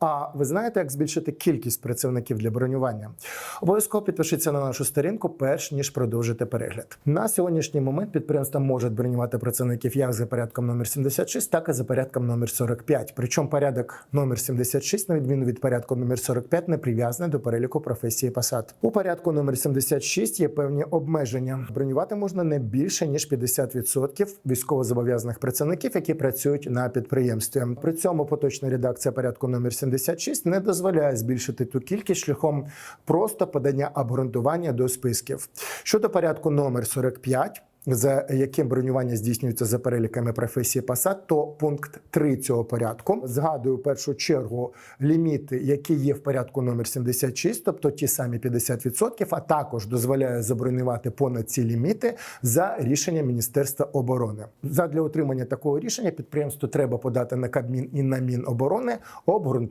А ви знаєте, як збільшити кількість працівників для бронювання? Обов'язково підпишіться на нашу сторінку, перш ніж продовжити перегляд. На сьогоднішній момент підприємства можуть бронювати працівників як за порядком номер 76, так і за порядком номер 45. Причому порядок номер 76, на відміну від порядку номер 45, не прив'язаний до переліку професії посад. У порядку номер 76 є певні обмеження. Бронювати можна не більше ніж 50% військовозобов'язаних працівників, які працюють на підприємстві. При цьому поточна редакція порядку номер 76 не дозволяє збільшити ту кількість шляхом просто подання обґрунтування до списків. Щодо порядку номер 45, за яким бронювання здійснюється за переліками професії посад, то пункт 3 цього порядку згадую в першу чергу ліміти, які є в порядку номер 76, тобто ті самі 50%, а також дозволяє забронювати понад ці ліміти за рішенням Міністерства оборони. Задля отримання такого рішення підприємству треба подати на Кабмін і на Міноборони обґрунтовані